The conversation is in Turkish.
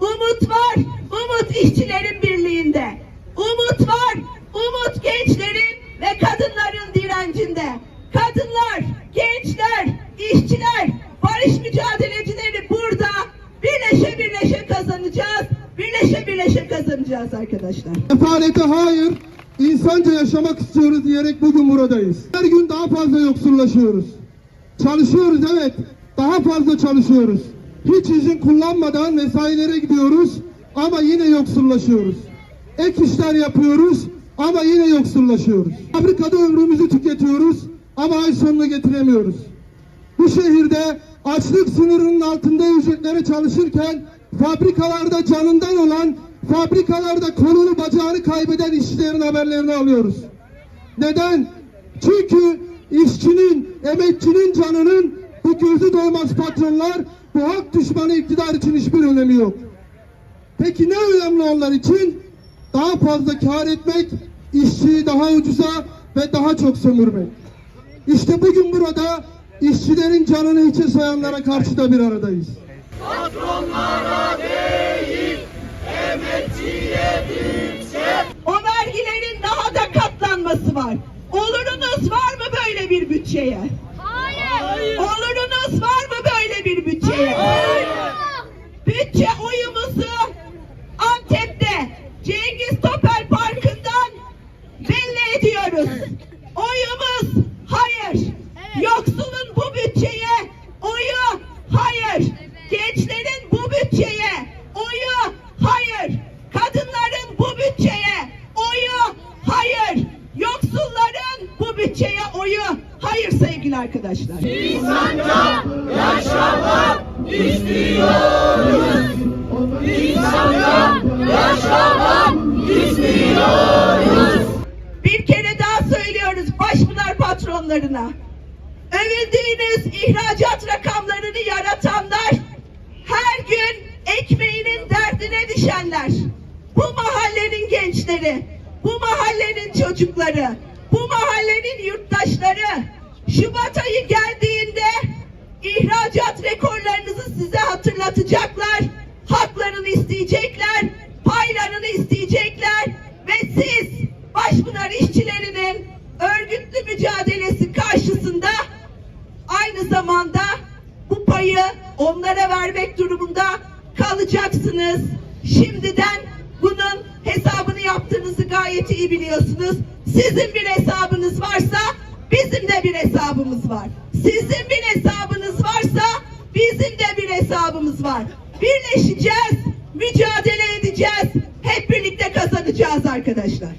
Umut var. Umut işçilerin birliğinde. Umut var. Umut gençlerin ve kadınların direncinde. Kadınlar, gençler, işçiler, barış mücadelecileri burada birleşe birleşe kazanacağız. Birleşe birleşe kazanacağız arkadaşlar. Sefalete hayır, insanca yaşamak istiyoruz diyerek bugün buradayız. Her gün daha fazla yoksullaşıyoruz. Çalışıyoruz evet, daha fazla çalışıyoruz. Hiç izin kullanmadan mesailere gidiyoruz ama yine yoksullaşıyoruz. Ek işler yapıyoruz ama yine yoksullaşıyoruz. Fabrikada ömrümüzü tüketiyoruz ama ay sonunu getiremiyoruz. Bu şehirde açlık sınırının altında ücretlere çalışırken fabrikalarda canından olan, fabrikalarda kolunu bacağını kaybeden işçilerin haberlerini alıyoruz. Neden? Çünkü işçinin, emekçinin canının bu gözü doymaz patronlar, bu hak düşmanı iktidar için hiçbir önemi yok. Peki ne önemli onlar için? Daha fazla kar etmek, işçiyi daha ucuza ve daha çok sömürmek. İşte bugün burada işçilerin canını hiçe sayanlara karşı da bir aradayız. O vergilerin daha da katlanması var. Olurunuz var mı böyle bir bütçeye? Hayır. Olurunuz var mı böyle bir bütçeye? Bütçe oyumuzu Antep'te Cengiz Topel Parkı'ndan belli ediyoruz. Oyumuz hayır. Yoksulun bu bütçeye oyu hayır. Gençlerin bu bütçeye oyu hayır. Kadınların bu bütçeye oyu hayır. Yoksulların bu bütçeye oyu hayır sevgili arkadaşlar. Bir kere daha söylüyoruz Başpınar patronlarına. Övüldüğünüz ihracat rakamlarını yaratanlar, her gün ekmeğinin derdine düşenler, bu mahallenin gençleri, bu mahallenin çocukları, bu mahallenin yurttaşları, Şubat ayı geldiğinde ihracat rekorlarınızı size hatırlatacaklar, haklarını isteyecekler, paylarını isteyecekler ve siz Başpınar işçilerinin örgütlü mücadelesi karşısında aynı zamanda bu payı onlara vermek durumunda kalacaksınız. Şimdiden bunun hesabını yaptığınızı gayet iyi biliyorsunuz. Sizin bir hesabınız varsa bizim de bir hesabımız var. Sizin bir hesabınız bizim de bir hesabımız var. Birleşeceğiz, mücadele edeceğiz. Hep birlikte kazanacağız arkadaşlar.